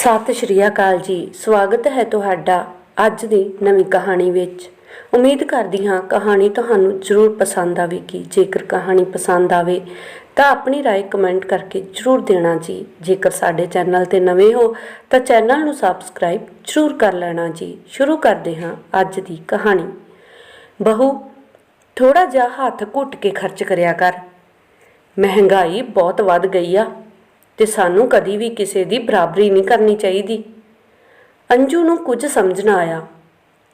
ਸਤਿ ਸ਼੍ਰੀ ਅਕਾਲ ਜੀ ਸਵਾਗਤ ਹੈ ਤੁਹਾਡਾ ਅੱਜ ਦੀ ਨਵੀਂ ਕਹਾਣੀ ਵਿੱਚ ਉਮੀਦ ਕਰਦੀ ਹਾਂ ਕਹਾਣੀ ਤੁਹਾਨੂੰ ਜ਼ਰੂਰ ਪਸੰਦ ਆਵੇਗੀ ਜੇਕਰ ਕਹਾਣੀ ਪਸੰਦ ਆਵੇ ਤਾਂ ਆਪਣੀ رائے ਕਮੈਂਟ ਕਰਕੇ ਜ਼ਰੂਰ ਦੇਣਾ ਜੀ ਜੇਕਰ ਸਾਡੇ ਚੈਨਲ ਤੇ ਨਵੇਂ ਹੋ ਤਾਂ ਚੈਨਲ ਨੂੰ ਸਬਸਕ੍ਰਾਈਬ ਜ਼ਰੂਰ ਕਰ ਲੈਣਾ ਜੀ ਸ਼ੁਰੂ ਕਰਦੇ ਹਾਂ ਅੱਜ ਦੀ ਕਹਾਣੀ ਬਹੂ ਥੋੜਾ ਜਿਹਾ ਹੱਥ ਘੁੱਟ ਕੇ ਖਰਚ ਕਰਿਆ ਕਰ ਮਹਿੰਗਾਈ ਬਹੁਤ ਵੱਧ ਗਈ ਆ ਤੇ ਸਾਨੂੰ ਕਦੀ ਵੀ ਕਿਸੇ ਦੀ ਬਰਾਬਰੀ ਨਹੀਂ ਕਰਨੀ ਚਾਹੀਦੀ। ਅੰਜੂ ਨੂੰ ਕੁਝ ਸਮਝ ਨਾ ਆਇਆ।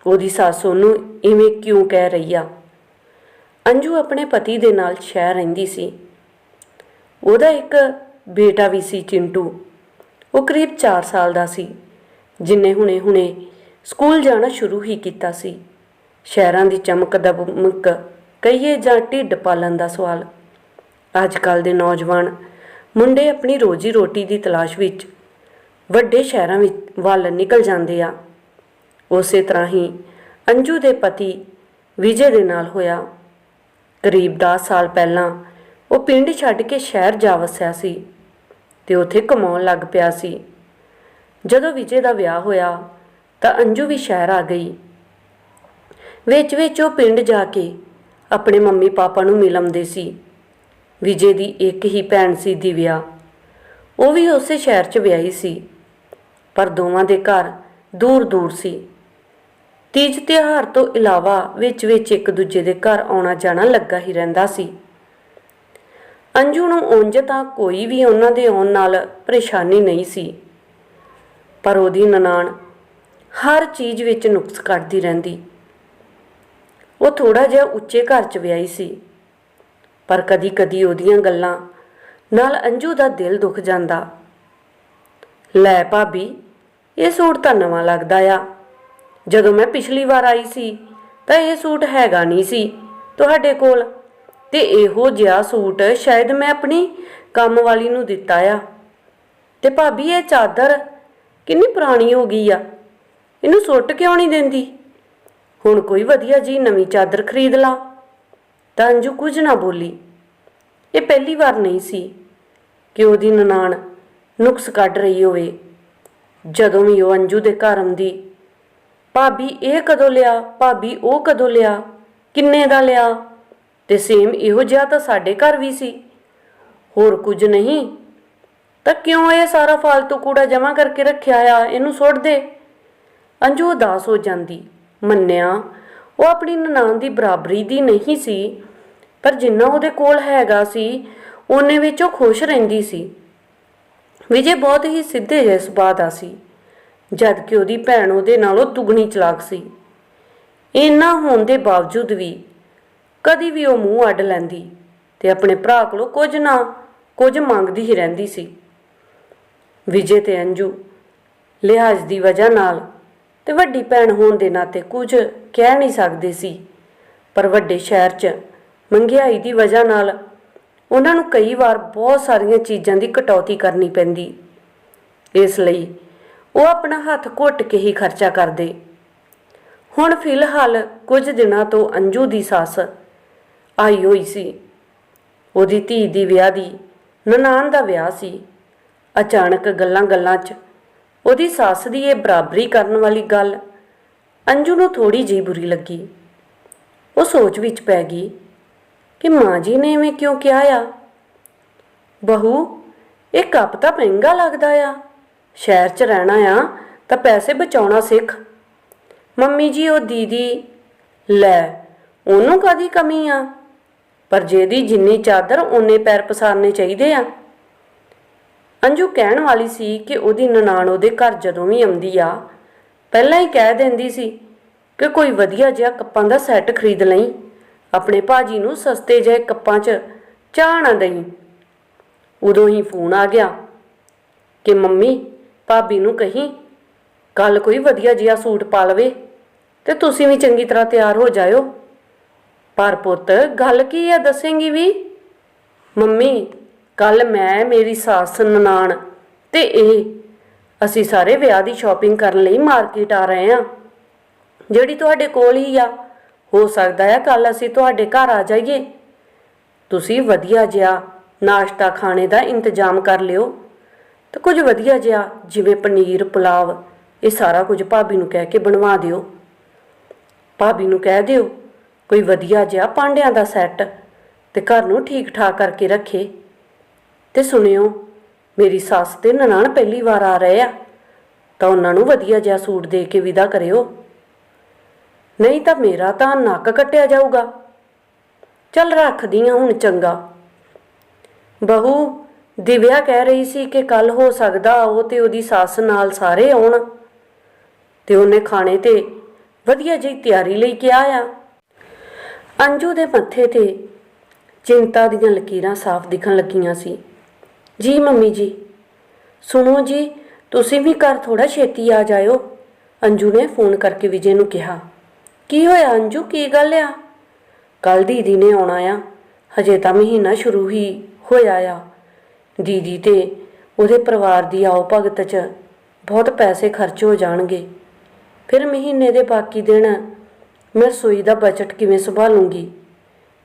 ਉਹਦੀ ਸੱਸ ਉਹਨੂੰ ਇਵੇਂ ਕਿਉਂ ਕਹਿ ਰਹੀ ਆ? ਅੰਜੂ ਆਪਣੇ ਪਤੀ ਦੇ ਨਾਲ ਸ਼ਹਿਰ ਰਹਿੰਦੀ ਸੀ। ਉਹਦਾ ਇੱਕ ਬੇਟਾ ਵੀ ਸੀ ਚਿੰਟੂ। ਉਹ ਕਰੀਬ 4 ਸਾਲ ਦਾ ਸੀ, ਜਿਨੇ ਹੁਣੇ-ਹੁਣੇ ਸਕੂਲ ਜਾਣਾ ਸ਼ੁਰੂ ਹੀ ਕੀਤਾ ਸੀ। ਸ਼ਹਿਰਾਂ ਦੀ ਚਮਕ ਦਮਕ ਕਹੀਏ ਜਾਂ ਢਿੱਡ ਪਾਲਣ ਦਾ ਸਵਾਲ। ਅੱਜ ਕੱਲ ਦੇ ਨੌਜਵਾਨ ਮੁੰਡੇ ਆਪਣੀ ਰੋਜੀ ਰੋਟੀ ਦੀ ਤਲਾਸ਼ ਵਿੱਚ ਵੱਡੇ ਸ਼ਹਿਰਾਂ ਵਿੱਚ ਵੱਲ ਨਿਕਲ ਜਾਂਦੇ ਆ। ਉਸੇ ਤਰ੍ਹਾਂ ਹੀ ਅੰਜੂ ਦੇ ਪਤੀ ਵਿਜੇ ਦੇ ਨਾਲ ਹੋਇਆ। ਕਰੀਬ 10 ਸਾਲ ਪਹਿਲਾਂ ਉਹ ਪਿੰਡ ਛੱਡ ਕੇ ਸ਼ਹਿਰ ਜਾ ਵਸਿਆ ਸੀ ਤੇ ਉੱਥੇ ਕਮਾਉਣ ਲੱਗ ਪਿਆ ਸੀ। ਜਦੋਂ ਵਿਜੇ ਦਾ ਵਿਆਹ ਹੋਇਆ ਤਾਂ ਅੰਜੂ ਵੀ ਸ਼ਹਿਰ ਆ ਗਈ। ਵਿੱਚ ਵਿੱਚ ਉਹ ਪਿੰਡ ਜਾ ਕੇ ਆਪਣੇ ਮੰਮੀ ਪਾਪਾ ਨੂੰ ਮਿਲਮਦੇ ਸੀ। ਵਿਜੇ ਦੀ ਇੱਕ ਹੀ ਭੈਣ ਸੀ ਦਿਵਿਆ। ਉਹ ਵੀ ਉਸੇ ਸ਼ਹਿਰ 'ਚ ਵਿਆਹੀ ਸੀ, ਪਰ ਦੋਵਾਂ ਦੇ ਘਰ ਦੂਰ ਦੂਰ ਸੀ। ਤੀਜ ਤਿਉਹਾਰ ਤੋਂ ਇਲਾਵਾ ਵਿੱਚ ਵਿੱਚ ਇੱਕ ਦੂਜੇ ਦੇ ਘਰ ਆਉਣਾ ਜਾਣਾ ਲੱਗਾ ਹੀ ਰਹਿੰਦਾ ਸੀ। ਅੰਜੂ ਨੂੰ ਉਂਝ ਤਾਂ ਕੋਈ ਵੀ ਉਹਨਾਂ ਦੇ ਆਉਣ ਨਾਲ ਪਰੇਸ਼ਾਨੀ ਨਹੀਂ ਸੀ, ਪਰ ਉਹਦੀ ਨਨਾਣ ਹਰ ਚੀਜ਼ ਵਿੱਚ ਨੁਕਸ ਕੱਢਦੀ ਰਹਿੰਦੀ। ਉਹ ਥੋੜਾ ਜਿਹਾ ਉੱਚੇ ਘਰ 'ਚ ਵਿਆਹੀ ਸੀ। ਪਰ ਕਦੀ-ਕਦੀ ਉਹਦੀਆਂ ਗੱਲਾਂ ਨਾਲ ਅੰਜੂ ਦਾ ਦਿਲ ਦੁਖ ਜਾਂਦਾ। ਲੈ ਭਾਬੀ, ਇਹ ਸੂਟ ਤਾਂ ਨਵਾਂ ਲੱਗਦਾ ਆ। ਜਦੋਂ ਮੈਂ ਪਿਛਲੀ ਵਾਰ ਆਈ ਸੀ, ਤਾਂ ਇਹ ਸੂਟ ਹੈਗਾ ਨਹੀਂ ਸੀ ਤੁਹਾਡੇ ਕੋਲ ਤੇ ਇਹੋ ਜਿਹਾ ਸੂਟ ਸ਼ਾਇਦ ਮੈਂ ਆਪਣੀ ਕੰਮ ਵਾਲੀ ਨੂੰ ਦਿੱਤਾ ਆ। ਤੇ ਭਾਬੀ, ਇਹ ਚਾਦਰ ਕਿੰਨੀ ਪੁਰਾਣੀ ਹੋ ਗਈ ਆ। ਇਹਨੂੰ ਸੁੱਟ ਕਿਉਂ ਨਹੀਂ ਦਿੰਦੀ? ਹੁਣ ਕੋਈ ਵਧੀਆ ਜੀ ਨਵੀਂ ਚਾਦਰ ਖਰੀਦ ਲਾ। ਤਾਂ ਅੰਜੂ ਕੁਝ ਨਾ ਬੋਲੀ। ਇਹ ਪਹਿਲੀ ਵਾਰ ਨਹੀਂ ਸੀ ਕਿ ਉਹਦੀ ਨਨਾਣ ਨੁਕਸ ਕੱਢ ਰਹੀ ਹੋਵੇ। ਜਦੋਂ ਵੀ ਉਹ ਅੰਜੂ ਦੇ ਘਰ ਆਉਂਦੀ, ਭਾਬੀ ਇਹ ਕਦੋਂ ਲਿਆ, ਭਾਬੀ ਉਹ ਕਦੋਂ ਲਿਆ, ਕਿੰਨੇ ਦਾ ਲਿਆ? ਤੇ ਸੇਮ ਇਹੋ ਜਿਹਾ ਤਾਂ ਸਾਡੇ ਘਰ ਵੀ ਸੀ। ਹੋਰ ਕੁਝ ਨਹੀਂ। ਤਾਂ ਕਿਉਂ ਇਹ ਸਾਰਾ ਫालतू ਕੂੜਾ ਜਮਾ ਕਰਕੇ ਰੱਖਿਆ ਆ? ਇਹਨੂੰ ਸੁੱਟ ਦੇ। ਅੰਜੂ ਉਦਾਸ ਹੋ ਜਾਂਦੀ। ਮੰਨਿਆ ਉਹ ਆਪਣੀ ਨਨਾਣ ਦੀ ਬਰਾਬਰੀ ਦੀ ਨਹੀਂ ਸੀ, ਪਰ ਜਿੰਨਾ ਉਹਦੇ ਕੋਲ ਹੈਗਾ ਸੀ, ਉਹਨੇ ਵਿੱਚ ਉਹ ਖੁਸ਼ ਰਹਿੰਦੀ ਸੀ। ਵਿਜੇ ਬਹੁਤ ਹੀ ਸਿੱਧੇ ਜਿਹੇ ਸੁਭਾਅ ਦਾ ਸੀ, ਜਦ ਕਿ ਉਹਦੀ ਭੈਣ ਉਹਦੇ ਨਾਲੋਂ ਦੁੱਗਣੀ ਚਲਾਕ ਸੀ। ਇੰਨਾ ਹੋਣ ਦੇ ਬਾਵਜੂਦ ਵੀ ਕਦੀ ਵੀ ਉਹ ਮੂੰਹ ਅੱਡ ਲੈਂਦੀ ਤੇ ਆਪਣੇ ਭਰਾ ਕੋਲੋਂ ਕੁਝ ਨਾ ਕੁਝ ਮੰਗਦੀ ਹੀ ਰਹਿੰਦੀ ਸੀ। ਵਿਜੇ ਤੇ ਅੰਜੂ ਲਿਹਾਜ਼ ਦੀ ਵਜ੍ਹਾ ਨਾਲ ਤੇ ਵੱਡੀ ਭੈਣ ਹੋਣ ਦੇ ਨਾਤੇ ਕੁਝ ਕਹਿ ਨਹੀਂ ਸਕਦੇ ਸੀ। ਪਰ ਵੱਡੇ ਸ਼ਹਿਰ 'ਚ ਮਹਿੰਗਾਈ ਦੀ ਵਜ੍ਹਾ ਨਾਲ ਉਹਨਾਂ ਨੂੰ ਕਈ ਵਾਰ ਬਹੁਤ ਸਾਰੀਆਂ ਚੀਜ਼ਾਂ ਦੀ ਕਟੌਤੀ ਕਰਨੀ ਪੈਂਦੀ। ਇਸ ਲਈ ਉਹ ਆਪਣਾ ਹੱਥ ਘੁੱਟ ਕੇ ਹੀ ਖਰਚਾ ਕਰਦੇ। ਹੁਣ ਫਿਲਹਾਲ ਕੁਝ ਦਿਨਾਂ ਤੋਂ ਅੰਜੂ ਦੀ ਸੱਸ ਆਈ ਹੋਈ ਸੀ। ਉਹਦੀ ਧੀ ਦੀ ਵਿਆਹ ਦੀ ਨਨਾਣ ਦਾ ਵਿਆਹ ਸੀ। ਅਚਾਨਕ ਗੱਲਾਂ-ਗੱਲਾਂ 'ਚ ਉਹਦੀ ਸੱਸ ਦੀ ਇਹ ਬਰਾਬਰੀ ਕਰਨ ਵਾਲੀ ਗੱਲ ਅੰਜੂ ਨੂੰ ਥੋੜੀ ਜਿਹੀ ਬੁਰੀ ਲੱਗੀ। ਉਹ ਸੋਚ ਵਿੱਚ ਪੈ ਗਈ ਕਿ ਮਾਂ ਜੀ ਨੇ ਐਵੇਂ ਕਿਉਂ ਕਿਹਾ ਆ? ਬਹੂ, ਇਹ ਕੱਪ ਤਾਂ ਮਹਿੰਗਾ ਲੱਗਦਾ ਆ। ਸ਼ਹਿਰ 'ਚ ਰਹਿਣਾ ਆ ਤਾਂ ਪੈਸੇ ਬਚਾਉਣਾ ਸਿੱਖ। ਮੰਮੀ ਜੀ, ਉਹ ਦੀਦੀ, ਲੈ, ਉਹਨੂੰ ਕਾਦੀ ਕਮੀ ਆ? ਪਰ ਜਿਹਦੀ ਜਿੰਨੀ ਚਾਦਰ ਉਹਨੇ ਪੈਰ ਪਸਾਰਨੇ ਚਾਹੀਦੇ ਆ। ਅੰਜੂ ਕਹਿਣ ਵਾਲੀ ਸੀ ਕਿ ਉਹਦੀ ਨਨਾਣ ਉਹਦੇ ਘਰ ਜਦੋਂ ਵੀ ਆਉਂਦੀ ਆ, ਪਹਿਲਾਂ ਹੀ ਕਹਿ ਦਿੰਦੀ ਸੀ ਕਿ ਕੋਈ ਵਧੀਆ ਜਿਹਾ ਕੱਪਾਂ ਦਾ ਸੈੱਟ ਖਰੀਦ ਲਈ, ਆਪਣੇ ਭਾਜੀ ਨੂੰ ਸਸਤੇ ਜਿਹੇ ਕੱਪਾਂ 'ਚ ਚਾਹ ਨਾ ਦੇਈ। ਉਦੋਂ ਹੀ ਫੋਨ ਆ ਗਿਆ ਕਿ ਮੰਮੀ, ਭਾਬੀ ਨੂੰ ਕਹੀ, ਕੱਲ ਕੋਈ ਵਧੀਆ ਜਿਹਾ ਸੂਟ ਪਾ ਲਵੇ ਤੇ ਤੁਸੀਂ ਵੀ ਚੰਗੀ ਤਰ੍ਹਾਂ ਤਿਆਰ ਹੋ ਜਾਇਓ। ਪਰ ਪੁੱਤ, ਗੱਲ ਕੀ ਆ ਦੱਸੇਂਗੀ ਵੀ? ਮੰਮੀ ਕੱਲ ਮੈਂ, ਮੇਰੀ ਸੱਸ, ਨਨਾਣ ਤੇ ਇਹ, ਅਸੀਂ ਸਾਰੇ ਵਿਆਹ ਦੀ ਸ਼ਾਪਿੰਗ ਕਰਨ ਲਈ ਮਾਰਕੀਟ ਆ ਰਹੇ ਹਾਂ। ਜਿਹੜੀ ਤੁਹਾਡੇ ਕੋਲ ਹੀ ਆ, ਹੋ ਸਕਦਾ ਹੈ ਕੱਲ ਅਸੀਂ ਤੁਹਾਡੇ ਘਰ ਆ ਜਾਈਏ। ਤੁਸੀਂ ਵਧੀਆ ਜਿਹਾ ਨਾਸ਼ਤਾ ਖਾਣੇ ਦਾ ਇੰਤਜ਼ਾਮ ਕਰ ਲਿਓ। ਤੇ ਕੁਝ ਵਧੀਆ ਜਿਹਾ, ਜਿਵੇਂ ਪਨੀਰ, ਪੁਲਾਵ, ਇਹ ਸਾਰਾ ਕੁਝ ਭਾਬੀ ਨੂੰ ਕਹਿ ਕੇ ਬਣਵਾ ਦਿਓ। ਭਾਬੀ ਨੂੰ ਕਹਿ ਦਿਓ, ਕੋਈ ਵਧੀਆ ਜਿਹਾ ਪਾਂਡਿਆਂ ਦਾ ਸੈੱਟ ਤੇ ਘਰ ਨੂੰ ਠੀਕ ਠਾਕ ਕਰਕੇ ਰੱਖੇ। ਤੇ ਸੁਣਿਓ, ਮੇਰੀ ਸੱਸ ਤੇ ਨਨਾਣ ਪਹਿਲੀ ਵਾਰ ਆ ਰਹੇ ਆ, ਤਾਂ ਉਹਨਾਂ ਨੂੰ ਵਧੀਆ ਜਿਹਾ ਸੂਟ ਦੇ ਕੇ ਵਿਦਾ ਕਰਿਓ। ਨਹੀਂ ਤਾਂ ਮੇਰਾ ਤਾਂ ਨੱਕ ਕੱਟਿਆ ਜਾਊਗਾ। ਚੱਲ ਰੱਖਦੀ ਆ ਹੁਣ ਚੰਗਾ। ਬਹੂ, ਦਿਵਿਆ ਕਹਿ ਰਹੀ ਸੀ ਕਿ ਕੱਲ ਹੋ ਸਕਦਾ ਉਹ ਤੇ ਉਹਦੀ ਸੱਸ ਨਾਲ ਸਾਰੇ ਆਉਣ। ਤੇ ਉਹਨੇ ਖਾਣੇ ਤੇ ਵਧੀਆ ਜਿਹੀ ਤਿਆਰੀ ਲਈ ਕਿਹਾ ਆ। ਅੰਜੂ ਦੇ ਮੱਥੇ ਤੇ ਚਿੰਤਾ ਦੀਆਂ ਲਕੀਰਾਂ ਸਾਫ਼ ਦਿਖਣ ਲੱਗੀਆਂ ਸੀ। ਜੀ ਮੰਮੀ ਜੀ। ਸੁਣੋ ਜੀ, ਤੁਸੀਂ ਵੀ ਘਰ ਥੋੜਾ ਛੇਤੀ ਆ ਜਾਇਓ। ਅੰਜੂ ਨੇ ਫੋਨ ਕਰਕੇ ਵਿਜੇ ਨੂੰ ਕਿਹਾ। ਕੀ ਹੋਇਆ ਅੰਜੂ, ਕੀ ਗੱਲ ਆ? ਕੱਲ ਦੀਦੀ ਨੇ ਆਉਣਾ ਆ। ਹਜੇ ਤਾਂ ਮਹੀਨਾ ਸ਼ੁਰੂ ਹੀ ਹੋਇਆ ਆ। ਦੀਦੀ ਤੇ ਉਹਦੇ ਪਰਿਵਾਰ ਦੀ ਆਓ ਭਗਤ 'ਚ ਬਹੁਤ ਪੈਸੇ ਖਰਚ ਹੋ ਜਾਣਗੇ। ਫਿਰ ਮਹੀਨੇ ਦੇ ਬਾਕੀ ਦਿਨ ਮੈਂ ਰਸੋਈ ਦਾ ਬਜਟ ਕਿਵੇਂ ਸੰਭਾਲੂੰਗੀ?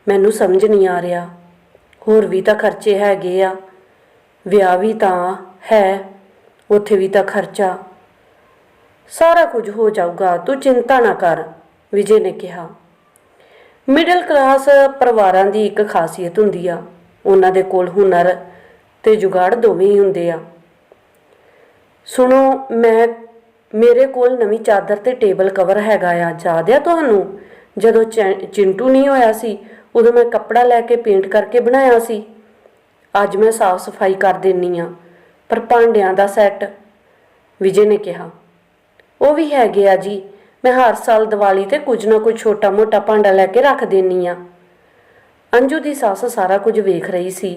ਮੈਨੂੰ ਸਮਝ ਨਹੀਂ ਆ ਰਿਹਾ। ਹੋਰ ਵੀ ਤਾਂ ਖਰਚੇ ਹੈਗੇ ਆ। ਵਿਆਹ ਵੀ ਤਾਂ ਹੈ, ਉੱਥੇ ਵੀ ਤਾਂ ਖਰਚਾ। ਸਾਰਾ ਕੁਝ ਹੋ ਜਾਊਗਾ, ਤੂੰ ਚਿੰਤਾ ਨਾ ਕਰ, ਵਿਜੇ ਨੇ ਕਿਹਾ। ਮਿਡਲ ਕਲਾਸ ਪਰਿਵਾਰਾਂ ਦੀ ਇੱਕ ਖਾਸੀਅਤ ਹੁੰਦੀ ਆ, ਉਹਨਾਂ ਦੇ ਕੋਲ ਹੁਨਰ ਤੇ ਜੁਗਾੜ ਦੋਵੇਂ ਹੀ ਹੁੰਦੇ ਆ। ਸੁਣੋ, ਮੈਂ, ਮੇਰੇ ਕੋਲ ਨਵੀਂ ਚਾਦਰ ਤੇ ਟੇਬਲ ਕਵਰ ਹੈਗਾ ਆ ਯਾਦ ਆ ਤੁਹਾਨੂੰ? ਜਦੋਂ ਚਿੰਟੂ ਨਹੀਂ ਹੋਇਆ ਸੀ, ਉਦੋਂ ਮੈਂ ਕੱਪੜਾ ਲੈ ਕੇ ਪੇਂਟ ਕਰਕੇ ਬਣਾਇਆ ਸੀ। ਅੱਜ ਮੈਂ ਸਾਫ਼ ਸਫ਼ਾਈ ਕਰ ਦੇਣੀ ਆ, ਪਰ ਭਾਂਡਿਆਂ ਦਾ ਸੈੱਟ। ਵਿਜੇ ਨੇ ਕਿਹਾ, ਉਹ ਵੀ ਹੈਗੇ ਆ ਜੀ, ਮੈਂ ਹਰ ਸਾਲ ਦੀਵਾਲੀ ਤੇ ਕੁਝ ਨਾ ਕੁਝ ਛੋਟਾ-ਮੋਟਾ ਭਾਂਡਾ ਲੈ ਕੇ ਰੱਖ ਦੇਣੀ ਆ। ਅੰਜੂ ਦੀ ਸੱਸ ਸਾਰਾ ਕੁਝ ਵੇਖ ਰਹੀ ਸੀ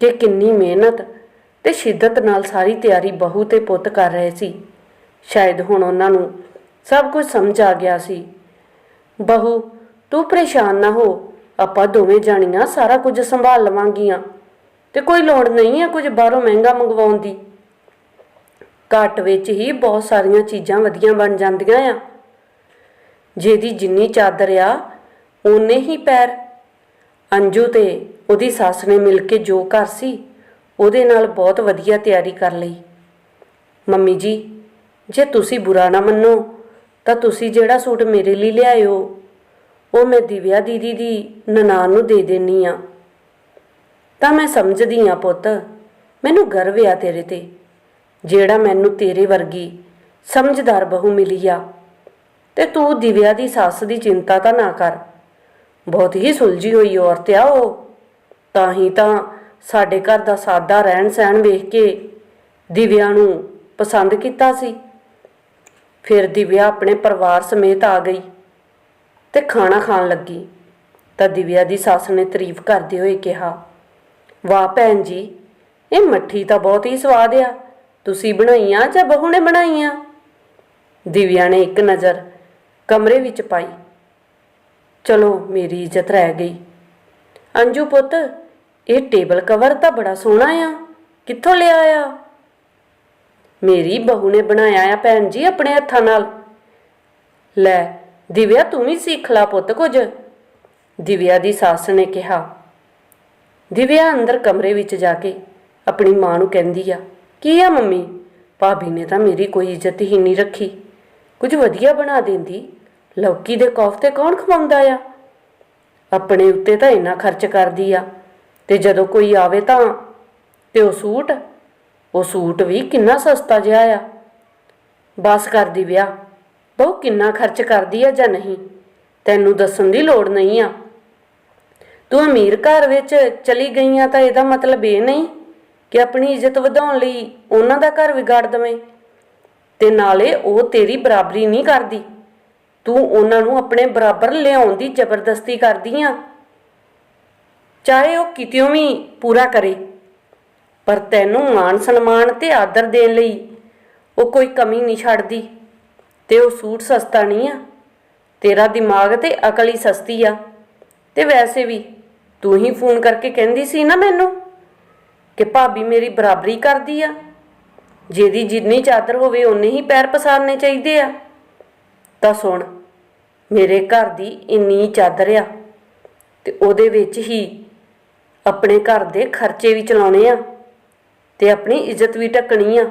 ਕਿ ਕਿੰਨੀ ਮਿਹਨਤ ਤੇ ਸ਼ਿੱਦਤ ਨਾਲ ਸਾਰੀ ਤਿਆਰੀ ਬਹੂ ਤੇ ਪੁੱਤ ਕਰ ਰਹੇ ਸੀ। ਸ਼ਾਇਦ ਹੁਣ ਉਹਨਾਂ ਨੂੰ ਸਭ ਕੁਝ ਸਮਝ ਆ ਗਿਆ ਸੀ। ਬਹੂ, ਤੂੰ ਪਰੇਸ਼ਾਨ ਨਾ ਹੋ, ਆਪਾਂ ਦੋਵੇਂ ਜਾਣੀਆਂ ਸਾਰਾ ਕੁਝ ਸੰਭਾਲ ਲਵਾਂਗੀਆਂ। ਤੇ ਕੋਈ ਲੋੜ ਨਹੀਂ ਹੈ ਕੁਝ ਬਾਹਰੋਂ ਮਹਿੰਗਾ ਮੰਗਵਾਉਣ ਦੀ। ਘੱਟ ਵਿੱਚ ਹੀ ਬਹੁਤ ਸਾਰੀਆਂ ਚੀਜ਼ਾਂ ਵਧੀਆ ਬਣ ਜਾਂਦੀਆਂ ਆ। ਜਿਹਦੀ ਜਿੰਨੀ ਚਾਦਰ ਆ, ਓਨੇ ਹੀ ਪੈਰ। ਅੰਜੂ ਤੇ ਉਹਦੀ ਸੱਸ ਨੇ ਮਿਲ ਕੇ ਜੋ ਘਰ ਸੀ, ਉਹਦੇ ਨਾਲ ਬਹੁਤ ਵਧੀਆ ਤਿਆਰੀ ਕਰ ਲਈ। ਮੰਮੀ ਜੀ, ਜੇ ਤੁਸੀਂ ਬੁਰਾ ਨਾ ਮੰਨੋ, ਤਾਂ ਤੁਸੀਂ ਜਿਹੜਾ ਸੂਟ ਮੇਰੇ ਲਈ ਲਿਆਇਓ, ਉਹ ਮੈਂ ਦਿਵਿਆ ਦੀਦੀ ਦੀ ਨਨਾਣ ਨੂੰ ਦੇ ਦੇਣੀ ਆ। ਤਾਂ ਮੈਂ ਸਮਝਦੀ ਆ ਪੁੱਤ। ਮੈਨੂੰ ਗਰਵ ਆ ਤੇਰੇ ਤੇ। ਜਿਹੜਾ ਮੈਨੂੰ ਤੇਰੇ ਵਰਗੀ ਸਮਝਦਾਰ ਬਹੂ ਮਿਲੀ ਆ, ਤੇ ਤੂੰ ਦਿਵਿਆ ਦੀ ਸੱਸ ਦੀ ਚਿੰਤਾ ਤਾਂ ਨਾ ਕਰ। ਬਹੁਤ ਹੀ ਸੁਲਝੀ ਹੋਈ ਔਰਤ ਆ ਉਹ। ਤਾਂ ਹੀ ਤਾਂ ਸਾਡੇ ਘਰ ਦਾ ਸਾਦਾ ਰਹਿਣ ਸਹਿਣ ਵੇਖ ਕੇ ਦਿਵਿਆ ਨੂੰ ਪਸੰਦ ਕੀਤਾ ਸੀ। ਫਿਰ ਦਿਵਿਆ ਆਪਣੇ ਪਰਿਵਾਰ ਸਮੇਤ ਆ ਗਈ ਤੇ ਖਾਣਾ ਖਾਣ ਲੱਗੀ। ਤਾਂ ਦਿਵਿਆ ਦੀ ਸੱਸ ਨੇ ਤਾਰੀਫ ਕਰਦੇ ਹੋਏ ਕਿਹਾ ਵਾਹ ਭੈਣ ਜੀ, ਇਹ ਮੱਠੀ ਤਾਂ ਬਹੁਤ ਹੀ ਸਵਾਦ ਆ। ਤੁਸੀਂ ਬਣਾਈਆਂ ਜਾਂ ਬਹੂ ਨੇ ਬਣਾਈਆਂ? ਦਿਵਿਆ ਨੇ ਇੱਕ ਨਜ਼ਰ ਕਮਰੇ ਵਿੱਚ ਪਾਈ। ਚਲੋ, ਮੇਰੀ ਇੱਜ਼ਤ ਰਹਿ ਗਈ। ਅੰਜੂ ਪੁੱਤ, ਇਹ ਟੇਬਲ ਕਵਰ ਤਾਂ ਬੜਾ ਸੋਹਣਾ ਆ। ਕਿੱਥੋਂ ਲਿਆ ਆ? ਮੇਰੀ ਬਹੂ ਨੇ ਬਣਾਇਆ ਆ ਭੈਣ ਜੀ ਆਪਣੇ ਹੱਥਾਂ ਨਾਲ। ਲੈ, ਦਿਵਿਆ ਤੂੰ ਵੀ ਸਿੱਖ ਲਾ ਪੁੱਤ ਕੁਝ। ਦਿਵਿਆ ਦੀ ਸੱਸ ਨੇ ਕਿਹਾ ਦਿਵਿਆ ਅੰਦਰ ਕਮਰੇ ਵਿੱਚ ਜਾ ਕੇ ਆਪਣੀ ਮਾਂ ਨੂੰ ਕਹਿੰਦੀ ਆ, ਕੀ ਆ ਮੰਮੀ? ਭਾਬੀ ਨੇ ਤਾਂ ਮੇਰੀ ਕੋਈ ਇੱਜ਼ਤ ਹੀ ਨਹੀਂ ਰੱਖੀ। ਕੁਝ ਵਧੀਆ ਬਣਾ ਦਿੰਦੀ? ਲੌਕੀ ਦੇ ਕੋਫਤੇ ਕੌਣ ਖਵਾਉਂਦਾ ਆ? ਆਪਣੇ ਉੱਤੇ ਤਾਂ ਇੰਨਾ ਖਰਚ ਕਰਦੀ ਆ, ਤੇ ਜਦੋਂ ਕੋਈ ਆਵੇ ਤਾਂ, ਤੇ ਉਹ ਸੂਟ? ਉਹ ਸੂਟ ਵੀ ਕਿੰਨਾ ਸਸਤਾ ਜਿਹਾ ਆ। ਬਸ ਕਰਦੀ ਵਿਆਹ ਬਹੁ ਕਿੰਨਾ ਖਰਚ ਕਰਦੀ ਆ ਜਾਂ ਨਹੀਂ? ਤੈਨੂੰ ਦੱਸਣ ਦੀ ਲੋੜ ਨਹੀਂ ਆ। ਤੂੰ ਅਮੀਰ ਘਰ ਵਿੱਚ ਚਲੀ ਗਈ ਆ ਤਾਂ ਇਹਦਾ ਮਤਲਬ ਇਹ ਨਹੀਂ ਕਿ ਆਪਣੀ ਇੱਜ਼ਤ ਵਧਾਉਣ ਲਈ ਉਹਨਾਂ ਦਾ ਘਰ ਵਿਗਾੜ ਦਵੇਂ। ਤੇ ਨਾਲੇ ਉਹ ਤੇਰੀ ਬਰਾਬਰੀ ਨਹੀਂ ਕਰਦੀ। ਤੂੰ ਉਹਨਾਂ ਨੂੰ ਆਪਣੇ ਬਰਾਬਰ ਲਿਆਉਣ ਦੀ ਜ਼ਬਰਦਸਤੀ ਕਰਦੀ ਆ। ਚਾਹੇ ਉਹ ਕਿਤਿਓਂ ਵੀ ਪੂਰਾ ਕਰੇ, ਪਰ ਤੈਨੂੰ ਮਾਣ ਸਨਮਾਨ ਤੇ ਆਦਰ ਦੇਣ ਲਈ ਉਹ ਕੋਈ ਕਮੀ ਨਹੀਂ ਛੱਡਦੀ ਤੇ ਉਹ ਸੂਟ ਸਸਤਾ ਨਹੀਂ ਆ। ਤੇਰਾ ਦਿਮਾਗ ਤੇ ਅਕਲ ਹੀ ਸਸਤੀ ਆ। ਤੇ ਵੈਸੇ ਵੀ ਤੂੰ ਹੀ ਫੋਨ ਕਰਕੇ ਕਹਿੰਦੀ ਸੀ ਨਾ ਮੈਨੂੰ ਕਿ ਭਾਬੀ ਮੇਰੀ ਬਰਾਬਰੀ ਕਰਦੀ ਆ। ਜਿਹਦੀ ਜਿੰਨੀ ਚਾਦਰ ਹੋਵੇ ਓਨੇ ਹੀ ਪੈਰ ਪਸਾਰਨੇ ਚਾਹੀਦੇ ਆ। ਤਾਂ ਸੁਣ, ਮੇਰੇ ਘਰ ਦੀ ਇੰਨੀ ਚਾਦਰ ਆ ਤੇ ਉਹਦੇ ਵਿੱਚ ਹੀ ਆਪਣੇ ਘਰ ਦੇ ਖਰਚੇ ਵੀ ਚਲਾਉਣੇ ਆ ਤੇ ਆਪਣੀ ਇੱਜ਼ਤ ਵੀ ਢੱਕਣੀ ਆ।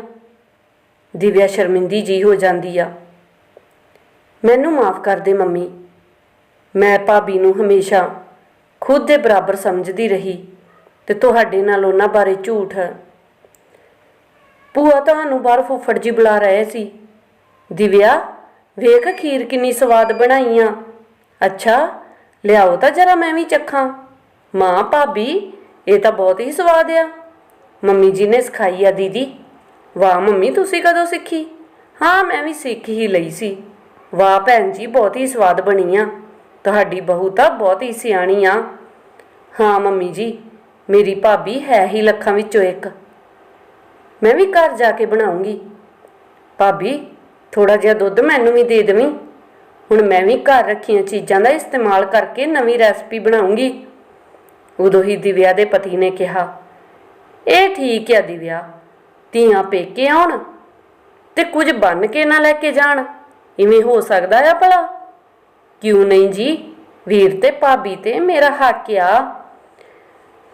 ਦਿਵਿਆ ਸ਼ਰਮਿੰਦੀ ਜੀ ਹੋ ਜਾਂਦੀ ਆ। ਮੈਨੂੰ ਮਾਫ ਕਰ ਦੇ ਮੰਮੀ, ਮੈਂ ਭਾਬੀ ਨੂੰ ਹਮੇਸ਼ਾ ਖੁਦ ਦੇ ਬਰਾਬਰ ਸਮਝਦੀ ਰਹੀ ਤੇ ਤੁਹਾਡੇ ਨਾਲ ਉਹਨਾਂ ਬਾਰੇ ਝੂਠ ਭੂਆ ਤੁਹਾਨੂੰ ਬਾਹਰ ਫੁੱਫੜ ਜੀ ਬੁਲਾ ਰਹੇ ਸੀ। ਦਿਵਿਆ, ਵੇਖ ਖੀਰ ਕਿੰਨੀ ਸਵਾਦ ਬਣਾਈ ਆ। ਅੱਛਾ, ਲਿਆਓ ਤਾਂ ਜਰਾ ਮੈਂ ਵੀ ਚੱਖਾਂ। ਮਾਂ, ਭਾਬੀ, ਇਹ ਤਾਂ ਬਹੁਤ ਹੀ ਸਵਾਦ ਆ। ਮੰਮੀ ਜੀ ਨੇ ਸਿਖਾਈ ਆ ਦੀਦੀ। ਵਾਹ, ਮੰਮੀ, ਤੁਸੀਂ ਕਦੋਂ ਸਿੱਖੀ? ਹਾਂ, ਮੈਂ ਵੀ ਸਿੱਖ ਹੀ ਲਈ ਸੀ। ਵਾਹ, ਭੈਣ ਜੀ, ਬਹੁਤ ਹੀ ਸਵਾਦ ਬਣੀ ਆ। ਤੁਹਾਡੀ ਬਹੂ ਤਾਂ ਬਹੁਤ ਹੀ ਸਿਆਣੀ ਆ। ਹਾਂ, ਮੰਮੀ ਜੀ, ਮੇਰੀ ਭਾਬੀ ਹੈ ਹੀ ਲੱਖਾਂ ਵਿੱਚੋਂ ਇੱਕ। ਮੈਂ ਵੀ ਘਰ ਜਾ ਕੇ ਬਣਾਉਂਗੀ। ਭਾਬੀ ਥੋੜਾ ਜਿਹਾ ਦੁੱਧ ਮੈਨੂੰ ਵੀ ਦੇ ਦੇਵੀਂ। ਹੁਣ ਮੈਂ ਵੀ ਘਰ ਰੱਖੀਆਂ ਚੀਜ਼ਾਂ ਦਾ ਇਸਤੇਮਾਲ ਕਰਕੇ ਨਵੀਂ ਰੈਸਪੀ ਬਣਾਉਂਗੀ। ਉਦੋਂ ਹੀ ਦਿਵਿਆ ਦੇ ਪਤੀ ਨੇ ਕਿਹਾ, ਇਹ ਠੀਕ ਹੈ ਦਿਵਿਆ, ਧੀਆਂ ਪੇਕੇ ਆਉਣ ਤੇ ਕੁਝ ਬਣ ਕੇ ਨਾ ਲੈ ਕੇ ਜਾਣ। ਇਵੇਂ ਹੋ ਸਕਦਾ ਆ ਭਲਾ? ਕਿਉਂ ਨਹੀਂ ਜੀ? ਵੀਰ ਤੇ ਭਾਬੀ ਤੇ ਮੇਰਾ ਹੱਕ ਆ।